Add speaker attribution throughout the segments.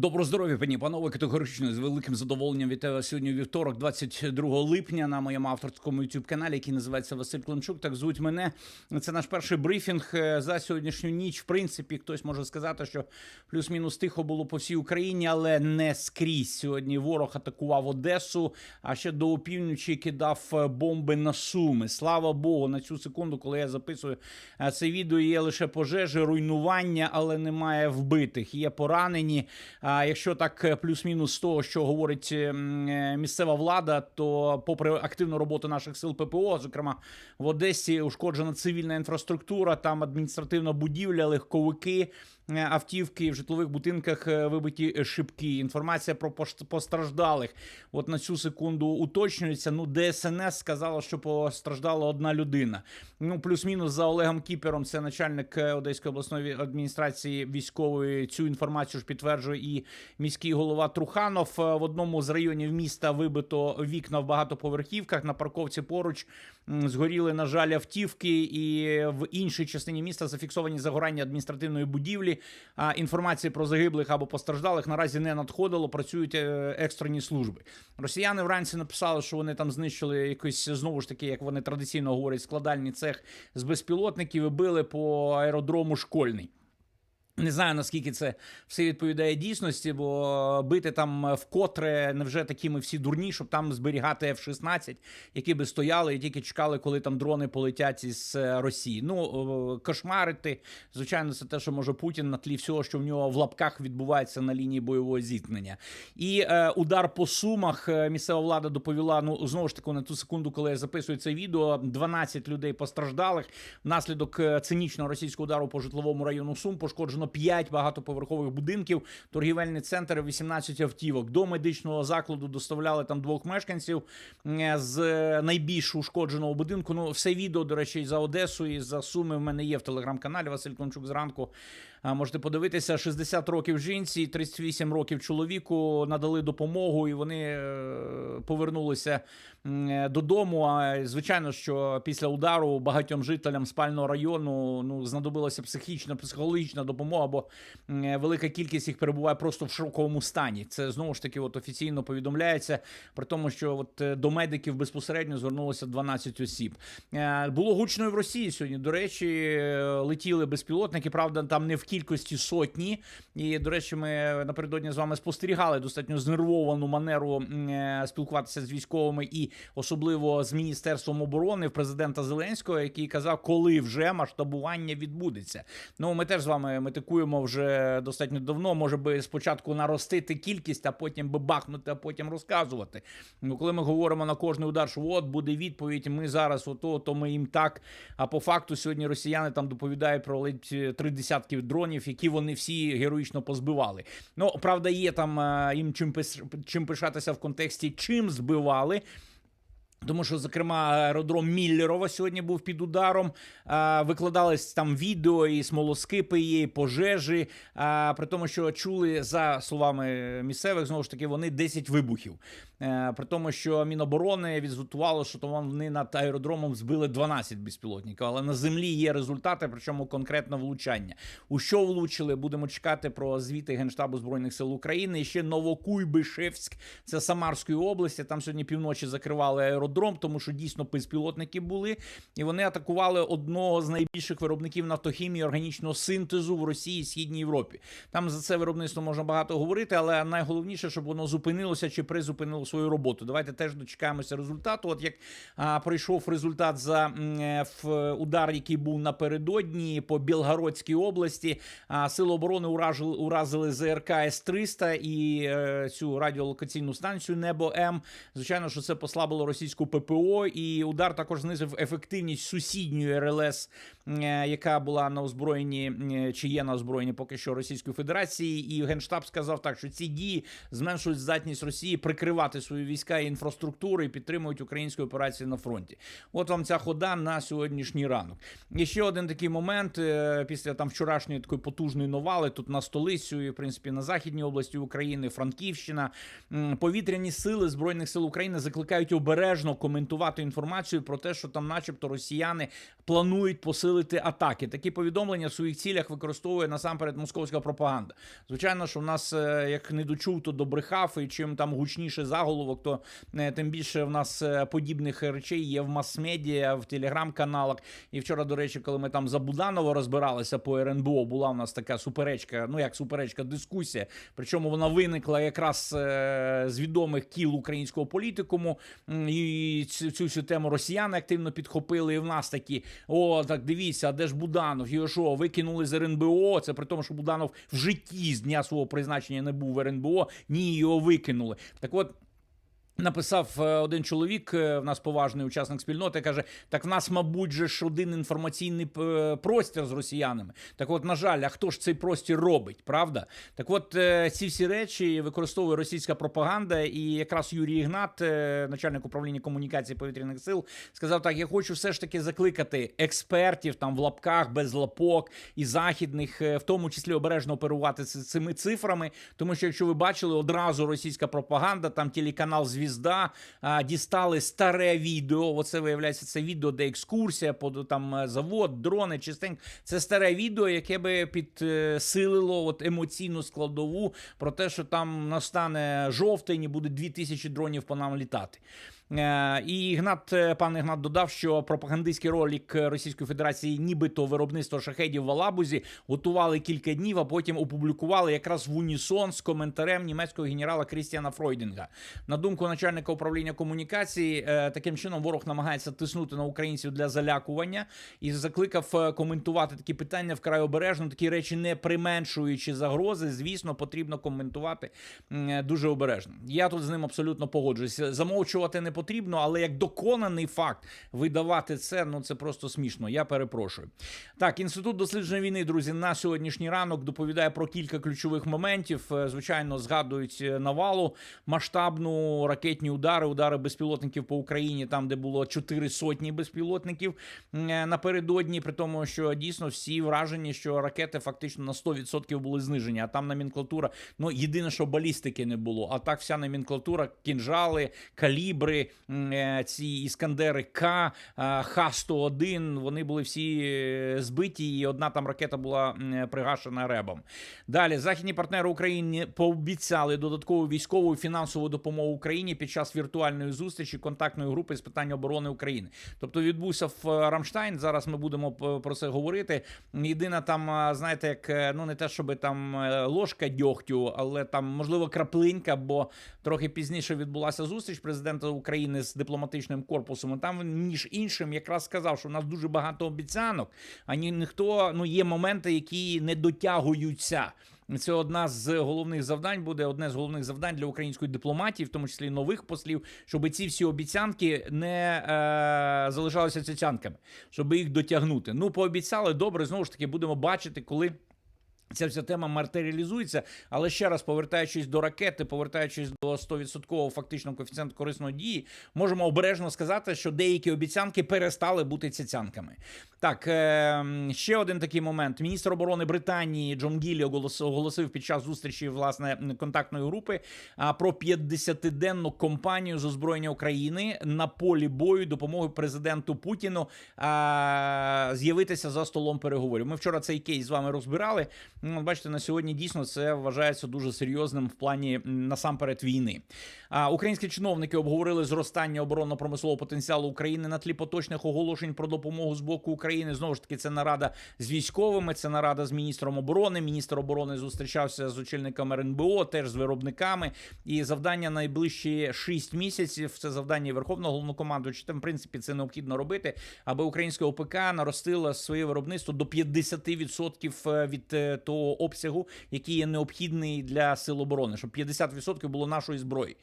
Speaker 1: Добро здоров'я, пані панове, категорично з великим задоволенням вітаю сьогодні вівторок, 22 липня, на моєму авторському youtube каналі, який називається Василь Климчук. Так звуть мене. Це наш перший брифінг е, за сьогоднішню ніч. В принципі, хтось може сказати, що плюс-мінус тихо було по всій Україні, але не скрізь. Сьогодні ворог атакував Одесу, а ще до опівночі кидав е, бомби на суми. Слава Богу, на цю секунду, коли я записую е, це відео, є лише пожежі, руйнування, але немає вбитих. Є поранені. А якщо так е, плюс-мінус того, що говорить ем, е, місцева влада, то попри активну роботу наших сил ППО, зокрема в Одесі, ушкоджена цивільна інфраструктура, там адміністративна будівля, легковики. Е, Автівки в житлових будинках е, вибиті шибки. Інформація про постраждалих. От на цю секунду уточнюється. Ну, ДСНС сказала, що постраждала одна людина. Ну, плюс-мінус за Олегом Кіпером, це начальник е, Одеської обласної адміністрації військової. Цю інформацію ж підтверджує і міський голова Труханов. Е, В одному з районів міста вибито вікна в багатоповерхівках. На парковці поруч згоріли, на жаль, автівки, і в іншій частині міста зафіксовані загорання адміністративної будівлі. А інформації про загиблих або постраждалих наразі не надходило. Працюють е, екстрені служби. Росіяни вранці написали, що вони там знищили якийсь знову ж таки, як вони традиційно говорять, складальний цех з безпілотників і били по аеродрому школьний. Не знаю наскільки це все відповідає дійсності, бо бити там вкотре невже такі ми всі дурні, щоб там зберігати F-16, які би стояли і тільки чекали, коли там дрони полетять із е, Росії. Ну кошмарити, звичайно, це те, що може Путін на тлі всього, що в нього в лапках відбувається на лінії бойового зіткнення. І е, удар по сумах е, місцева влада доповіла. Ну знову ж таки на ту секунду, коли я записую це відео, 12 людей постраждалих внаслідок е, цинічного російського удару по житловому району Сум пошкоджено 5 багатоповерхових будинків, торгівельний центр, 18 автівок. До медичного закладу доставляли там двох мешканців е, з найбільш ушкодженого будинку. Ну, все відео, до речі, за Одесу і за Суми в мене є в телеграм-каналі Василь Кончук зранку. Можете подивитися 60 років жінці, 38 років чоловіку надали допомогу, і вони е, повернулися додому. А звичайно, що після удару багатьом жителям спального району ну знадобилася психічна, психологічна допомога, бо велика кількість їх перебуває просто в шоковому стані. Це знову ж таки от офіційно повідомляється при тому, що от е, до медиків безпосередньо звернулося 12 осіб. Е, Було гучно і в Росії сьогодні. До речі, летіли безпілотники. Правда, там не в кількості сотні. І до речі, ми напередодні з вами спостерігали достатньо знервовану манеру е, спілкуватися з військовими і особливо з міністерством оборони в президента Зеленського, який казав, коли вже масштабування відбудеться. Ну ми теж з вами метикуємо вже достатньо давно. Може би спочатку наростити кількість, а потім би бахнути, а потім розказувати. Ну, коли ми говоримо на кожний удар, що от буде відповідь, ми зараз ото, то ми їм так. А по факту сьогодні росіяни там доповідають про ледь е, три десятки дронів, які вони всі героїчно позбивали. Ну правда, є там е, їм чим чим пишатися в контексті, чим збивали. Тому що, зокрема, аеродром Міллерова сьогодні був під ударом. А, викладались там відео і смолоскипи, і пожежі. А, при тому, що чули за словами місцевих, знову ж таки, вони 10 вибухів. Е, при тому, що Міноборони відзвітувало, що то вони над аеродромом збили 12 безпілотників, але на землі є результати, причому конкретно влучання. У що влучили? Будемо чекати про звіти Генштабу Збройних сил України. І ще Новокуйбишевськ, це Самарської області. Там сьогодні півночі закривали аеродром, тому що дійсно безпілотники були, і вони атакували одного з найбільших виробників нафтохімії органічного синтезу в Росії і Східній Європі. Там за це виробництво можна багато говорити, але найголовніше, щоб воно зупинилося чи призупинило свою роботу. Давайте теж дочекаємося результату. От як а, пройшов результат за м, е, в удар, який був напередодні по Білгородській області, а сили оборони уражили, уразили ЗРК С-300 і е, цю радіолокаційну станцію Небо М. Звичайно, що це послабило російську ППО, і удар також знизив ефективність сусідньої РЛС, е, яка була на озброєнні е, чи є на озброєнні поки що Російської Федерації. І Генштаб сказав так, що ці дії зменшують здатність Росії прикривати свої війська і інфраструктуру і підтримують українські операції на фронті. От вам ця хода на сьогоднішній ранок. І ще один такий момент е, після там вчорашньої такої потужної новали тут на столицю, і в принципі на західній області України, Франківщина. Повітряні сили збройних сил України закликають обережно коментувати інформацію про те, що там, начебто, росіяни планують посилити атаки. Такі повідомлення в своїх цілях використовує насамперед московська пропаганда. Звичайно, що в нас е, як не дочув, то добрехав, і чим там гучніше заголовок, то е, тим більше в нас е, подібних речей є в мас-медіа, в телеграм-каналах. І вчора, до речі, коли ми там за Буданова розбиралися по РНБО, була в нас така суперечка, ну як суперечка, дискусія. Причому вона виникла якраз е, з відомих кіл українського політикуму. І цю всю тему росіяни активно підхопили. І в нас такі: о, так дивіться, а де ж Буданов? Його що, викинули з РНБО? Це при тому, що Буданов в житті з дня свого призначення не був в РНБО. Ні, його викинули. Так от. Написав е, один чоловік, е, в нас поважний учасник спільноти, каже: так в нас, мабуть, же ж один інформаційний е, простір з росіянами. Так, от, на жаль, а хто ж цей простір робить, правда? Так, от ці всі речі використовує російська пропаганда, і якраз Юрій Ігнат, начальник управління комунікації повітряних сил, сказав: так: я хочу все ж таки закликати експертів там в лапках без лапок і західних, в тому числі обережно оперувати цими цифрами. Тому що, якщо ви бачили, одразу російська пропаганда, там телеканал Звізда а, дістали старе відео. Оце виявляється, це відео, де екскурсія, по там е, завод, дрони, чистенько. Це старе відео, яке би підсилило от емоційну складову про те, що там настане жовтень і буде 2000 дронів по нам літати. Е, І Ігнат, е, пан Ігнат додав, що пропагандистський ролик Російської Федерації, нібито виробництво шахедів в Алабузі, готували кілька днів, а потім опублікували якраз в унісон з коментарем німецького генерала Крістіана Фройдінга. На думку начальника управління комунікації, е, таким чином ворог намагається тиснути на українців для залякування і закликав коментувати такі питання вкрай обережно. Такі речі не применшуючи загрози. Звісно, потрібно коментувати дуже обережно. Я тут з ним абсолютно погоджуюся. Замовчувати не потрібно, але як доконаний факт видавати це, ну це просто смішно. Я перепрошую. Так, інститут дослідження війни, друзі, на сьогоднішній ранок доповідає про кілька ключових моментів. Е, Звичайно, згадують е, навалу, масштабну ракетні удари, удари безпілотників по Україні, там де було чотири сотні безпілотників е, напередодні, при тому, що дійсно всі вражені, що ракети фактично на 100% були знижені. А там номенклатура, ну єдине, що балістики не було. А так вся номенклатура, кінжали, калібри, ці іскандери К, е, Х-101, вони були всі е, збиті, і одна там ракета була е, пригашена ребом. Далі західні партнери України пообіцяли додаткову військову і фінансову допомогу Україні під час віртуальної зустрічі контактної групи з питань оборони України. Тобто відбувся в е, Рамштайн. Зараз ми будемо про це говорити. Єдина там, знаєте, як е, ну не те, щоб там е, ложка дьогтю, але там можливо краплинка, бо трохи пізніше відбулася зустріч президента України з дипломатичним корпусом. Там він, між іншим якраз сказав, що в нас дуже багато обіцянок, а ні ніхто ну є моменти, які не дотягуються. Це одна з головних завдань буде одне з головних завдань для української дипломатії, в тому числі нових послів, щоб ці всі обіцянки не е, залишалися цяцянками, щоб їх дотягнути. Ну, пообіцяли добре. Знову ж таки, будемо бачити, коли. Ця вся тема матеріалізується, але ще раз повертаючись до ракети, повертаючись до 100% фактично коефіцієнту корисної дії, можемо обережно сказати, що деякі обіцянки перестали бути цяцянками. Так, е, ще один такий момент. Міністр оборони Британії Джон Гіллі оголосив, під час зустрічі власне контактної групи про 50-денну кампанію з озброєння України на полі бою допомоги президенту Путіну з'явитися за столом переговорів. Ми вчора цей кейс з вами розбирали. Ну, бачите, на сьогодні дійсно це вважається дуже серйозним в плані насамперед війни. А українські чиновники обговорили зростання оборонно-промислового потенціалу України на тлі поточних оголошень про допомогу з боку України. Знову ж таки, це нарада з військовими, це нарада з міністром оборони. Міністр оборони зустрічався з очільником РНБО, теж з виробниками. І завдання найближчі 6 місяців. Це завдання Верховного головнокомандуюча. Там, в принципі, це необхідно робити, аби українське ОПК наростило своє виробництво до 50% від е, того обсягу, який є необхідний для сил оборони, щоб 50% було нашої зброї.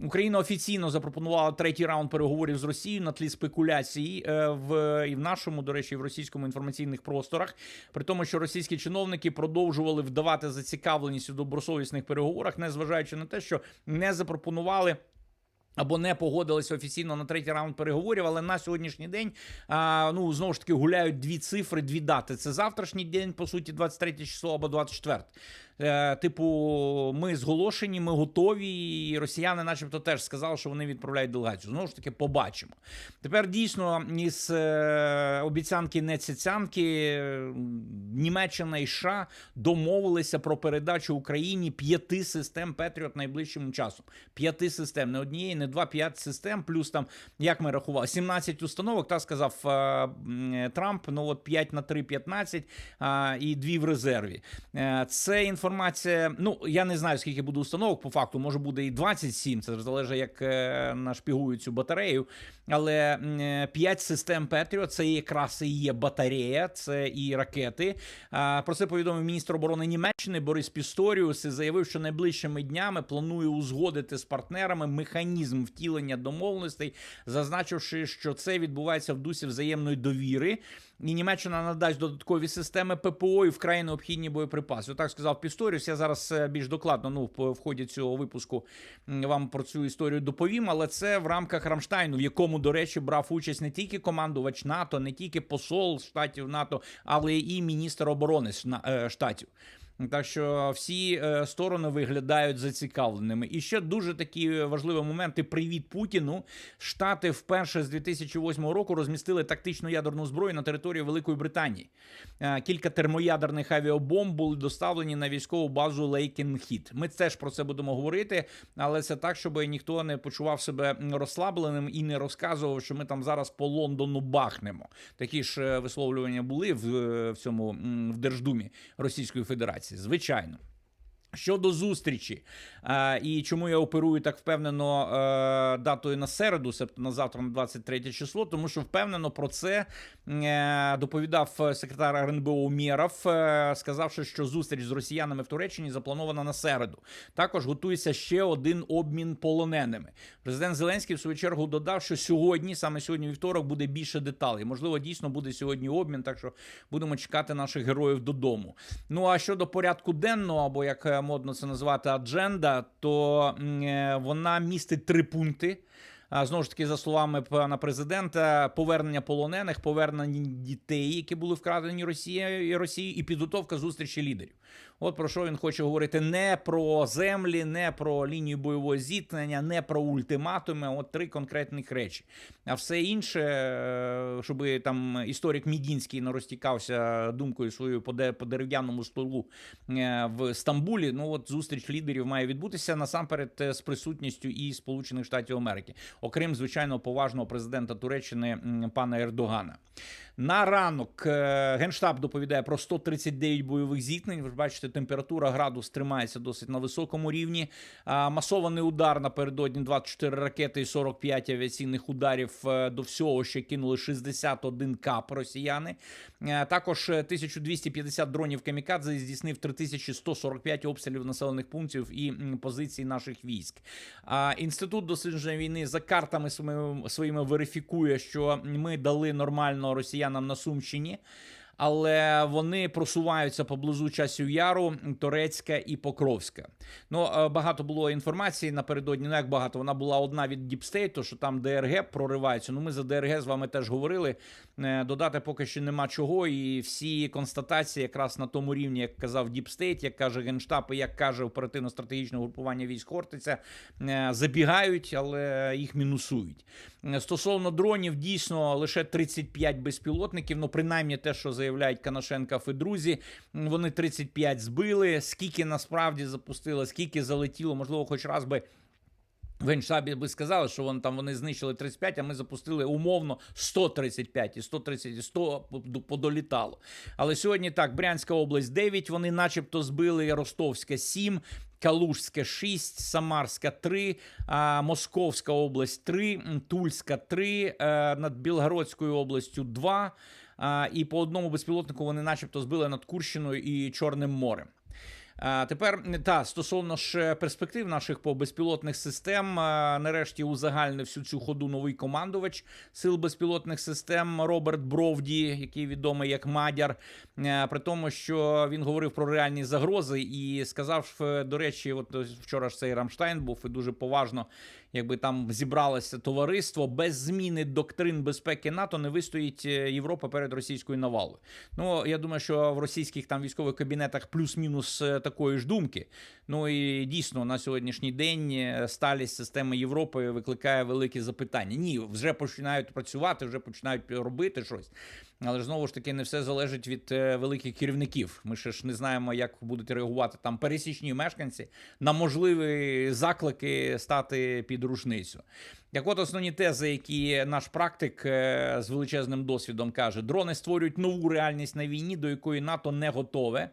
Speaker 1: Україна офіційно запропонувала третій раунд переговорів з Росією на тлі спекуляцій е, в і в нашому, до речі, в російському інформаційних просторах. При тому, що російські чиновники продовжували вдавати зацікавленість у добросовісних переговорах, незважаючи на те, що не запропонували. Або не погодилися офіційно на третій раунд переговорів, але на сьогоднішній день а, ну знову ж таки гуляють дві цифри, дві дати. Це завтрашній день, по суті, 23 число або 24. Е, Типу, ми зголошені, ми готові, і росіяни, начебто, теж сказали, що вони відправляють делегацію. Знову ж таки, побачимо. Тепер дійсно із е, обіцянки не цяцянки Німеччина і США домовилися про передачу Україні п'яти систем Петріот найближчим часом. П'яти систем, не однієї, не два, п'ять систем, плюс там, як ми рахували, 17 установок, так сказав е, Трамп. Ну от 5 на 3 – 15 а, і дві в резерві. Це інформація. Ну я не знаю, скільки буде установок. По факту може буде і 27, Це залежить, як е, нашпігують цю батарею. Але 5 систем Петріот це якраз і є батарея, це і ракети. Про це повідомив міністр оборони Німеччини Борис Пісторіус і заявив, що найближчими днями планує узгодити з партнерами механізм втілення домовленостей, зазначивши, що це відбувається в дусі взаємної довіри. І Німеччина надасть додаткові системи ППО і вкрай необхідні боєприпаси. Отак сказав Пісторіус. Я зараз е, більш докладно ну в ході цього випуску вам про цю історію доповім. Але це в рамках Рамштайну, в якому, до речі, брав участь не тільки командувач НАТО, не тільки посол штатів НАТО, але і міністр оборони е, штатів. Так що всі е, сторони виглядають зацікавленими. І ще дуже такі важливі моменти. Привіт Путіну. Штати вперше з 2008 року розмістили тактичну ядерну зброю на території Великої Британії. Е, Кілька термоядерних авіабомб були доставлені на військову базу Лейкенхіт. Ми теж про це будемо говорити, але це так, щоб ніхто не почував себе розслабленим і не розказував, що ми там зараз по Лондону бахнемо. Такі ж е, висловлювання були в, в цьому в Держдумі Російської Федерації. Звичайно. Щодо зустрічі, е, і чому я оперую так впевнено е, датою на середу, себто на завтра, на 23 число, тому що впевнено про це е, доповідав секретар РНБО Умєров, е, сказавши, що зустріч з росіянами в Туреччині запланована на середу. Також готується ще один обмін полоненими. Президент Зеленський в свою чергу додав, що сьогодні, саме сьогодні, вівторок, буде більше деталей. Можливо, дійсно буде сьогодні обмін, так що будемо чекати наших героїв додому. Ну а щодо порядку денного, або як модно це називати адженда, то е, вона містить три пункти. Знову ж таки, за словами пана президента, повернення полонених, повернення дітей, які були вкрадені Росією Росією, і підготовка зустрічі лідерів. От про що він хоче говорити не про землі, не про лінію бойового зіткнення, не про ультиматуми. От три конкретних речі. А все інше, е, щоб там історик Мідінський не розтікався думкою своєю по де- по дерев'яному столу е, в Стамбулі. Ну от зустріч лідерів має відбутися насамперед е, з присутністю і Сполучених Штатів Америки, окрім звичайно поважного президента Туреччини пана Ердогана. На ранок Генштаб доповідає про 139 бойових зіткнень. Ви ж бачите, температура градус тримається досить на високому рівні. Масований удар напередодні 24 ракети і 45 авіаційних ударів. Е, До всього ще кинули 61 кап росіяни. Е, Також е, 1250 дронів камікадзе здійснив 3145 обстрілів населених пунктів і позицій наших військ. Інститут дослідження війни за картами своїми верифікує, що ми дали нормально росіянам на Сумщині. Але вони просуваються поблизу часів яру, Торецька і Покровська. Ну е, багато було інформації напередодні. Ну як багато вона була одна від Діпстейту, що там ДРГ проривається. Ну ми за ДРГ з вами теж говорили. Е, Додати поки що нема чого, і всі констатації якраз на тому рівні, як казав Діпстейт, як каже Генштаб, і як каже оперативно-стратегічне групування військ Хортиця, е, забігають, але їх мінусують. Стосовно дронів, дійсно лише 35 безпілотників. Ну, принаймні те, що заявляють Канашенка і друзі, вони 35 збили. Скільки насправді запустили, скільки залетіло, можливо, хоч раз би. В Генштабі би сказали, що вон там вони знищили 35, а ми запустили умовно 135 і 130, і 100 под- подолітало. Але сьогодні так, Брянська область 9, вони начебто збили, Ростовська 7, Калужська 6, Самарська 3, Московська область 3, Тульська 3, е, над Білгородською областю 2. І по одному безпілотнику вони начебто збили над Курщиною і Чорним морем. А тепер та стосовно ж перспектив наших по безпілотних систем, нарешті узагальнив всю цю ходу новий командувач сил безпілотних систем Роберт Бровді, який відомий як Мадяр. Е, При тому, що він говорив про реальні загрози і сказав, е, до речі, от вчора ж цей Рамштайн був і дуже поважно, якби там зібралося товариство без зміни доктрин безпеки НАТО не вистоїть е, Європа перед російською навалою. Ну я думаю, що в російських там військових кабінетах плюс-мінус е, такої ж думки. Ну і дійсно на сьогоднішній день е, сталість системи Європи викликає великі запитання. Ні, вже починають працювати, вже починають робити щось. Але знову ж таки не все залежить від е, великих керівників. Ми ще ж не знаємо, як будуть реагувати там пересічні мешканці на можливі заклики стати під рушницю. Так от основні тези, які наш практик е, з величезним досвідом каже: дрони створюють нову реальність на війні, до якої НАТО не готове.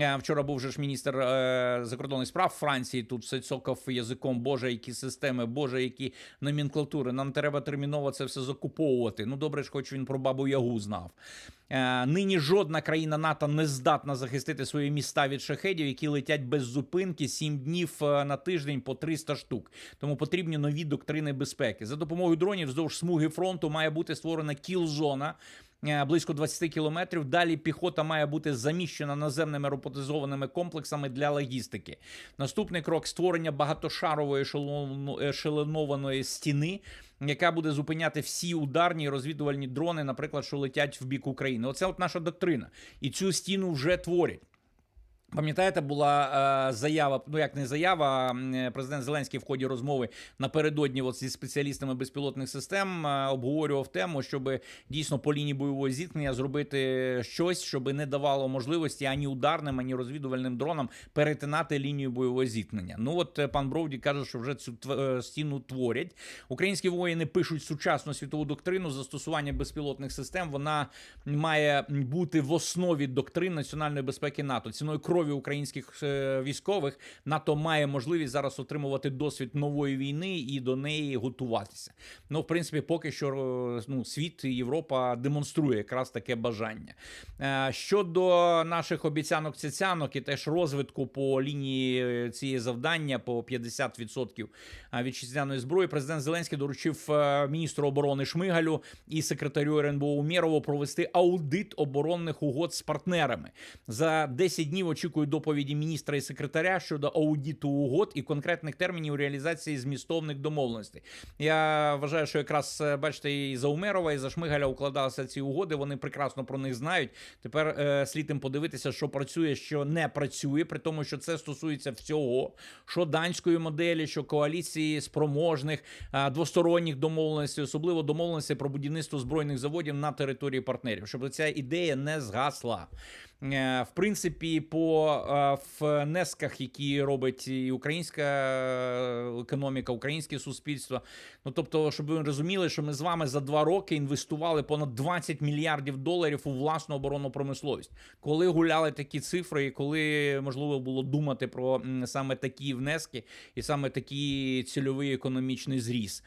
Speaker 1: Е, Вчора був же ж міністр е, закордонних справ Франції. Тут все цокав язиком. Боже, які системи, Боже, які номенклатури. Нам треба терміново це все закуповувати. Ну добре ж, хоч він про бабу Ягу знав. Е, Нині жодна країна НАТО не здатна захистити свої міста від шахедів, які летять без зупинки 7 днів на тиждень по 300 штук. Тому потрібні нові доктрини безпеки. За допомогою дронів вздовж смуги фронту має бути створена кіл-зона. Е, Близько 20 кілометрів. Далі піхота має бути заміщена наземними роботизованими комплексами для логістики. Наступний крок створення багатошарової ешелонованої стіни, яка буде зупиняти всі ударні розвідувальні дрони, наприклад, що летять в бік України. Оце от наша доктрина. І цю стіну вже творять. Пам'ятаєте, була е, заява, ну як не заява, президент Зеленський в ході розмови напередодні от зі спеціалістами безпілотних систем е, обговорював тему, щоб дійсно по лінії бойового зіткнення зробити щось, щоб не давало можливості ані ударним, ані розвідувальним дронам перетинати лінію бойового зіткнення. Ну от е, пан Бровді каже, що вже цю е, стіну творять. Українські воїни пишуть сучасну світову доктрину застосування безпілотних систем. Вона має бути в основі доктрин національної безпеки НАТО. Ціною крові українських е, військових НАТО має можливість зараз отримувати досвід нової війни і до неї готуватися. Ну, в принципі, поки що е, ну, світ і Європа демонструє якраз таке бажання. Е, Щодо наших обіцянок цяцянок і теж розвитку по лінії цієї завдання по 50% вітчизняної зброї, президент Зеленський доручив міністру оборони Шмигалю і секретарю РНБО Умєрову провести аудит оборонних угод з партнерами. За 10 днів очікують доповіді міністра і секретаря щодо аудиту угод і конкретних термінів реалізації змістовних домовленостей. Я вважаю, що якраз е, бачите, і за Умерова, і за Шмигаля укладалися ці угоди. Вони прекрасно про них знають. Тепер е, слід їм подивитися, що працює, що не працює, при тому, що це стосується всього, що данської моделі, що коаліції спроможних е, двосторонніх домовленостей, особливо домовленостей про будівництво збройних заводів на території партнерів, щоб ця ідея не згасла. Е, В принципі, по е, внесках, які робить і українська е, економіка, українське суспільство. Ну тобто, щоб ви розуміли, що ми з вами за два роки інвестували понад 20 мільярдів доларів у власну оборонну промисловість. Коли гуляли такі цифри, і коли можливо було думати про саме такі внески і саме такий цільовий економічний зріс.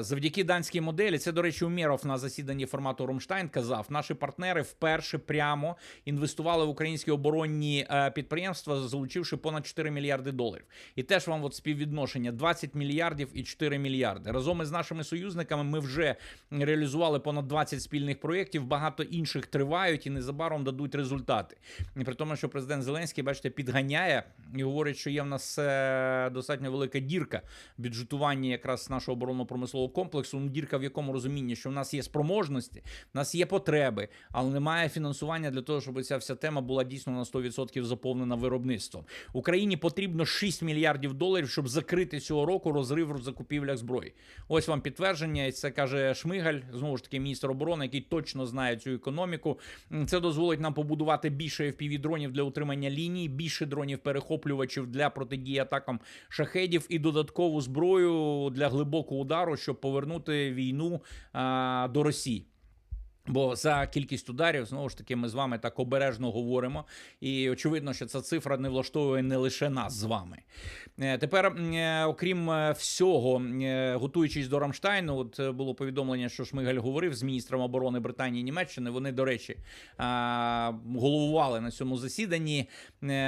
Speaker 1: Завдяки данській моделі, це, до речі, Умєров на засіданні формату Ромштайн казав, наші партнери вперше прямо інвестували в українські оборонні е, підприємства, залучивши понад 4 мільярди доларів. І теж вам от співвідношення 20 мільярдів і 4 мільярди. Разом із нашими союзниками ми вже реалізували понад 20 спільних проєктів. Багато інших тривають і незабаром дадуть результати. І при тому, що президент Зеленський, бачите, підганяє і говорить, що є в нас е, достатньо велика дірка в бюджетуванні якраз нашого оборонно-промислового комплексу. Ну, дірка в якому розумінні, що в нас є спроможності, в нас є потреби, але немає фінансування для того, щоб ця вся тема була дійсно на 100% заповнена виробництвом. Україні потрібно 6 мільярдів доларів, щоб закрити цього року розрив в закупівлях зброї. Ось вам підтвердження, і це каже Шмигаль, знову ж таки, міністр оборони, який точно знає цю економіку. Це дозволить нам побудувати більше fpv дронів для утримання ліній, більше дронів перехоплювачів для протидії атакам шахедів і додаткову зброю для глибокого удару, щоб повернути війну а, до Росії. Бо за кількість ударів знову ж таки ми з вами так обережно говоримо, і очевидно, що ця цифра не влаштовує не лише нас з вами. Е, Тепер, е, окрім е, всього, готуючись до Рамштайну, от було повідомлення, що Шмигаль говорив з міністром оборони Британії і Німеччини. Вони, до речі, головували на цьому засіданні.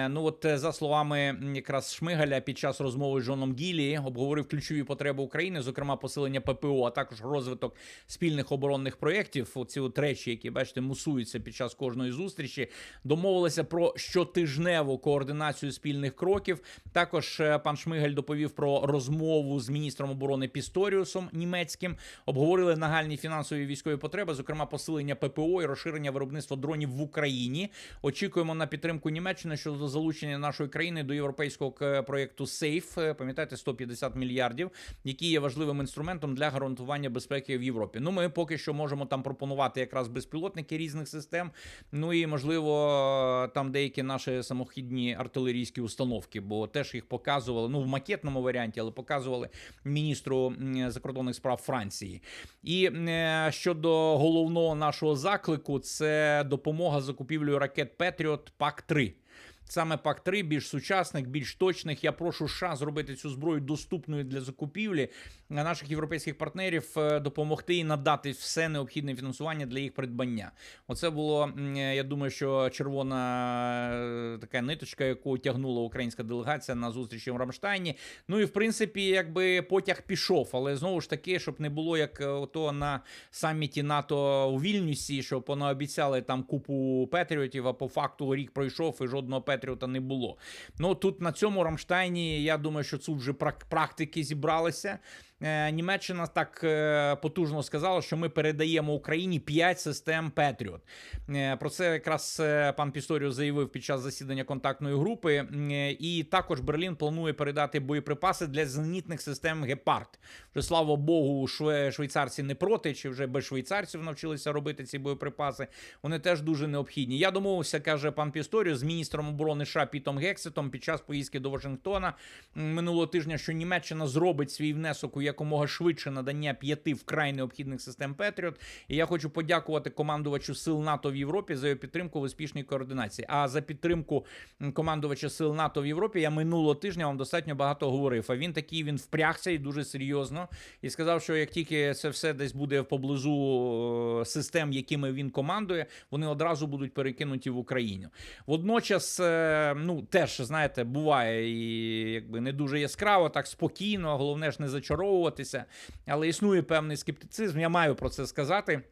Speaker 1: Ну от за словами якраз Шмигаля, під час розмови з Джоном Гілі обговорив ключові потреби України, зокрема посилення ППО, а також розвиток спільних оборонних проєктів. Оці от речі, які бачите, мусуються під час кожної зустрічі. Домовилися про щотижневу координацію спільних кроків. Також е, пан Шмигаль доповів про розмову з міністром оборони Пісторіусом німецьким. Обговорили нагальні фінансові військові потреби, зокрема посилення ППО і розширення виробництва дронів в Україні. Очікуємо на підтримку Німеччини щодо залучення нашої країни до європейського проєкту SAFE. Е, Пам'ятаєте, 150 мільярдів, які є важливим інструментом для гарантування безпеки в Європі. Ну, ми поки що можемо там пропонувати якраз безпілотники різних систем. Ну і можливо, там деякі наші самохідні артилерійські установки, бо теж їх показували. Ну в макетному варіанті, але показували міністру закордонних справ Франції. І е, щодо головного нашого заклику, це допомога закупівлею ракет Петріот Пак 3 Саме пак 3 більш сучасних, більш точних. Я прошу США зробити цю зброю доступною для закупівлі, наших європейських партнерів е, допомогти і надати все необхідне фінансування для їх придбання. Оце було, е, я думаю, що червона е, така ниточка, яку тягнула українська делегація на зустрічі в Рамштайні. Ну і в принципі, якби потяг пішов, але знову ж таки, щоб не було як ото на саміті НАТО у Вільнюсі, що понаобіцяли там купу патріотів, а по факту рік пройшов і жодного патріота не було. Ну тут на цьому Рамштайні, я думаю, що тут вже прак- практики зібралися. Е, Німеччина так е, потужно сказала, що ми передаємо Україні 5 систем Петріот. Е, Про це якраз пан Пісторіо заявив під час засідання контактної групи. І також Берлін планує передати боєприпаси для зенітних систем Гепард. Вже слава Богу, швейцарці не проти, чи вже без швейцарців навчилися робити ці боєприпаси. Вони теж дуже необхідні. Я домовився, каже пан Пісторіо, з міністром оборони США Пітом Гексетом під час поїздки до Вашингтона минулого тижня, що Німеччина зробить свій внесок у якомога швидше надання п'яти вкрай необхідних систем Петріот. І я хочу подякувати командувачу сил НАТО в Європі за його підтримку в успішній координації. А за підтримку командувача сил НАТО в Європі я минулого тижня вам достатньо багато говорив. А він такий він впрягся і дуже серйозно. І сказав, що як тільки це все десь буде поблизу систем, якими він командує, вони одразу будуть перекинуті в Україну. Водночас, е, ну теж знаєте, буває і якби не дуже яскраво, так спокійно, головне ж не зачаровуватися. Але існує певний скептицизм. Я маю про це сказати.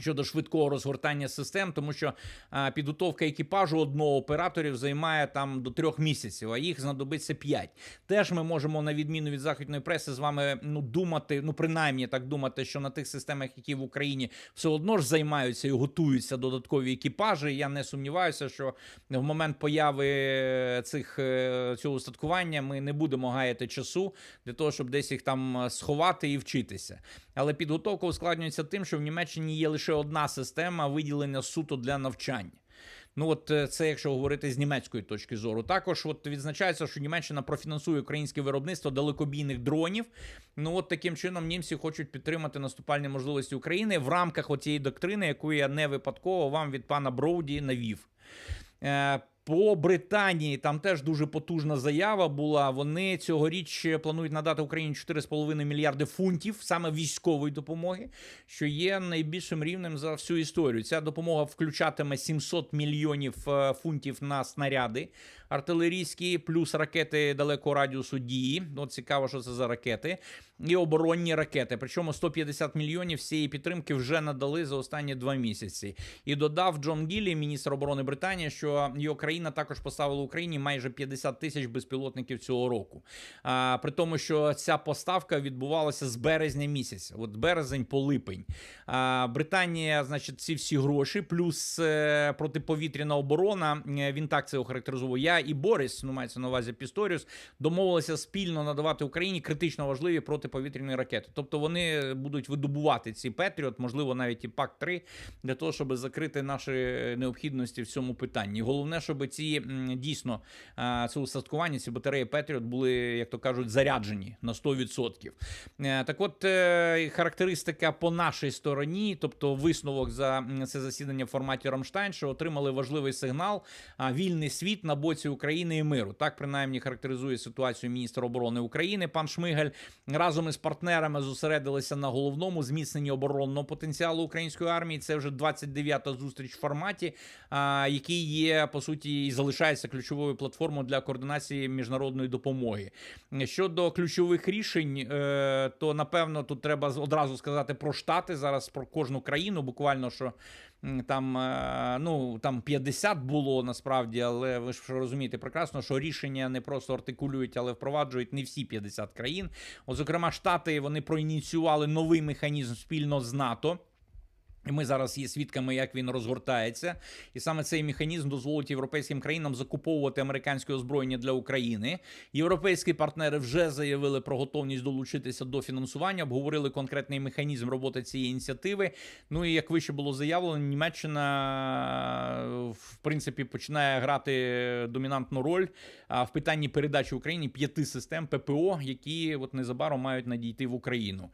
Speaker 1: Щодо швидкого розгортання систем, тому що а, підготовка екіпажу одного операторів займає там до трьох місяців, а їх знадобиться п'ять. Теж ми можемо, на відміну від західної преси, з вами ну думати, ну принаймні так думати, що на тих системах, які в Україні все одно ж займаються і готуються додаткові екіпажі. Я не сумніваюся, що в момент появи цих е, цього устаткування ми не будемо гаяти часу для того, щоб десь їх там е, сховати і вчитися. Але підготовка ускладнюється тим, що в Німеччині є лише одна система виділення суто для навчання. Ну, от е, це якщо говорити з німецької точки зору. Також от відзначається, що Німеччина профінансує українське виробництво далекобійних дронів. Ну от таким чином німці хочуть підтримати наступальні можливості України в рамках оцієї доктрини, яку я не випадково вам від пана Броуді навів. По Британії там теж дуже потужна заява була. Вони цьогоріч планують надати Україні 4,5 мільярди фунтів саме військової допомоги, що є найбільшим рівнем за всю історію. Ця допомога включатиме 700 мільйонів е, фунтів на снаряди артилерійські, плюс ракети далекого радіусу дії. От цікаво, що це за ракети, і оборонні ракети. Причому 150 мільйонів цієї підтримки вже надали за останні два місяці. І додав Джон Гіллі, міністр оборони Британії, що його країна також поставила Україні майже 50 тисяч безпілотників цього року. А, при тому, що ця поставка відбувалася з березня місяця, от березень по липень. А, Британія, значить, ці всі гроші, плюс е, протиповітряна оборона. е, Він так це охарактеризував. Я і Борис, ну мається на увазі Пісторіус, домовилися спільно надавати Україні критично важливі протиповітряні ракети. Тобто вони будуть видобувати ці Петріот, можливо, навіть і пак 3 для того, щоб закрити наші необхідності в цьому питанні. Головне, щоб ці дійсно це устаткування, ці батареї Петріот були, як то кажуть, заряджені на 100%. Е, Так от е, характеристика по нашій стороні, тобто висновок за це засідання в форматі Рамштайн, що отримали важливий сигнал. А вільний світ на боці стабілізації України і миру. Так принаймні характеризує ситуацію міністр оборони України. Пан Шмигель разом із партнерами зосередилися на головному зміцненні оборонного потенціалу української армії. Це вже 29-та зустріч в форматі, який є по суті і залишається ключовою платформою для координації міжнародної допомоги. Щодо ключових рішень, е, то напевно тут треба одразу сказати про штати зараз про кожну країну. Буквально що там е, ну там 50 було насправді, але ви ж розумієте прекрасно, що рішення не просто артикулюють, але впроваджують не всі 50 країн. От, зокрема, штати вони проініціювали новий механізм спільно з НАТО. І ми зараз є свідками, як він розгортається, і саме цей механізм дозволить європейським країнам закуповувати американське озброєння для України. Європейські партнери вже заявили про готовність долучитися до фінансування, обговорили конкретний механізм роботи цієї ініціативи. Ну і як вище було заявлено, Німеччина в принципі починає грати домінантну роль в питанні передачі Україні п'яти систем ППО, які от незабаром мають надійти в Україну.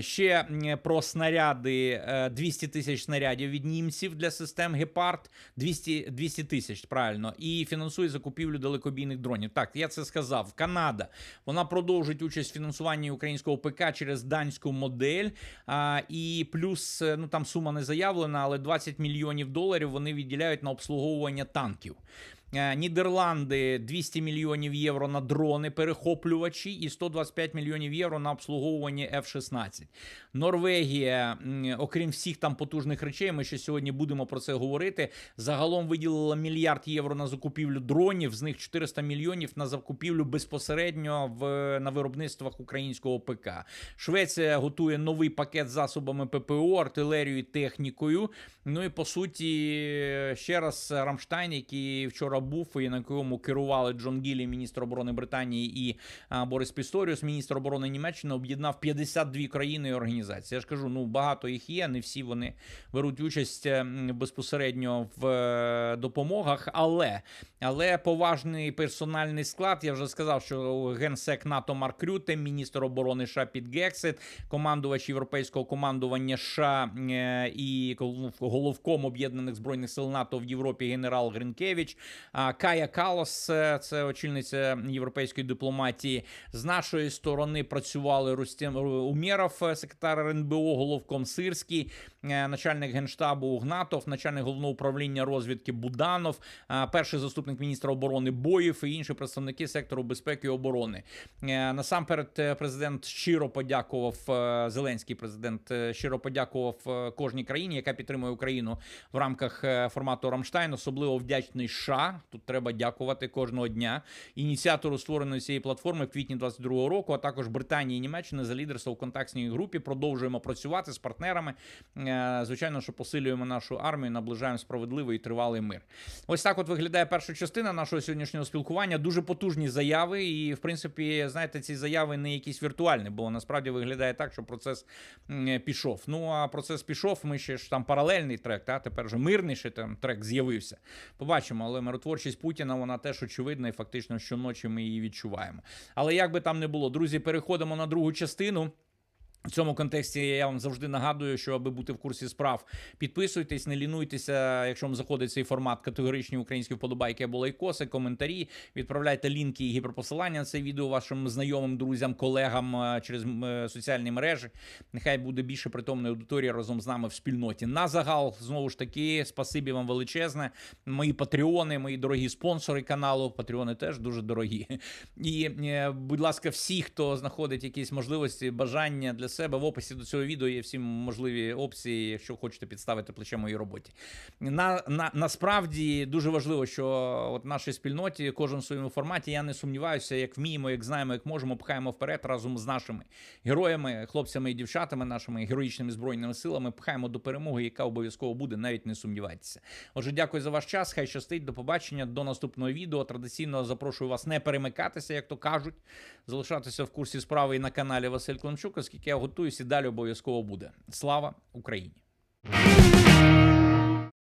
Speaker 1: Ще про снаряди е, 200 тисяч снарядів від німців для систем Гепард 200 200 тисяч, правильно, і фінансує закупівлю далекобійних дронів. Так, я це сказав. Канада вона продовжить участь в фінансуванні українського ПК через данську модель. А, і плюс е, ну там сума не заявлена, але 20 мільйонів доларів вони відділяють на обслуговування танків. Е, Нідерланди 200 мільйонів євро на дрони, перехоплювачі і 125 мільйонів євро на обслуговування F-16. Норвегія, окрім всіх там потужних речей, ми ще сьогодні будемо про це говорити. Загалом виділила мільярд євро на закупівлю дронів, з них 400 мільйонів на закупівлю безпосередньо в на виробництвах українського ПК. Швеція готує новий пакет з засобами ППО, артилерією, технікою. Ну і по суті, ще раз Рамштайн, який вчора був і на якому керували Джон Гіллі, міністр оборони Британії, і Борис Пісторіус, міністр оборони Німеччини, об'єднав 52 країни і організації. Я ж кажу, ну багато їх є. Не всі вони беруть участь безпосередньо в е, допомогах, але але поважний персональний склад. Я вже сказав, що генсек НАТО Марк Рюте, міністр оборони США Піт Гексет, командувач європейського командування США е, і головком об'єднаних збройних сил НАТО в Європі генерал Гринкевич, Кая Калос, е, це очільниця європейської дипломатії. З нашої сторони працювали Рустем Умєров, е, секретар РНБО, головком Сирський, е, начальник генштабу Угнатов, начальник головного управління розвідки Буданов, перший заступник міністра оборони Боїв і інші представники сектору безпеки і оборони. Насамперед, президент щиро подякував Зеленський президент щиро подякував кожній країні, яка підтримує Україну в рамках формату Рамштайн. Особливо вдячний США. Тут треба дякувати кожного дня. Ініціатору створеної цієї платформи в квітні 22-го року, а також Британії і Німеччини за лідерство в контактній групі. Продовжуємо працювати з партнерами. Е, Звичайно, що посилюємо нашу армію, наближаємо справедливий і тривалий мир. Ось так от виглядає перша частина нашого сьогоднішнього спілкування. Дуже потужні заяви, і в принципі, знаєте, ці заяви не якісь віртуальні, бо насправді виглядає так, що процес пішов. Ну а процес пішов. Ми ще ж там паралельний трек, та тепер вже мирний ще там трек з'явився. Побачимо, але миротворчість Путіна вона теж очевидна, і фактично щоночі ми її відчуваємо. Але як би там не було, друзі, переходимо на другу частину. В цьому контексті я вам завжди нагадую, що аби бути в курсі справ, підписуйтесь, не лінуйтеся. Якщо вам заходить цей формат категоричні українські вподобайки або лайкоси, коментарі, відправляйте лінки і гіперпосилання на це відео вашим знайомим, друзям, колегам е, через е, соціальні мережі. Нехай буде більше притомної аудиторії разом з нами в спільноті. На загал знову ж таки, спасибі вам величезне. Мої патреони, мої дорогі спонсори каналу. Патреони теж дуже дорогі. І, е, будь ласка, всі, хто знаходить якісь можливості, бажання для себе в описі до цього відео є всі можливі опції, якщо хочете підставити плече моїй роботі. На, на, насправді дуже важливо, що от в нашій спільноті, кожен в своєму форматі, я не сумніваюся, як вміємо, як знаємо, як можемо, пхаємо вперед разом з нашими героями, хлопцями і дівчатами, нашими героїчними збройними силами, пхаємо до перемоги, яка обов'язково буде, навіть не сумнівайтеся. Отже, дякую за ваш час. Хай щастить, до побачення, до наступного відео. Традиційно запрошую вас не перемикатися, як то кажуть, залишатися в курсі справи і на каналі Василь Климчук, оскільки я готуюсь і далі обов'язково буде. Слава Україні!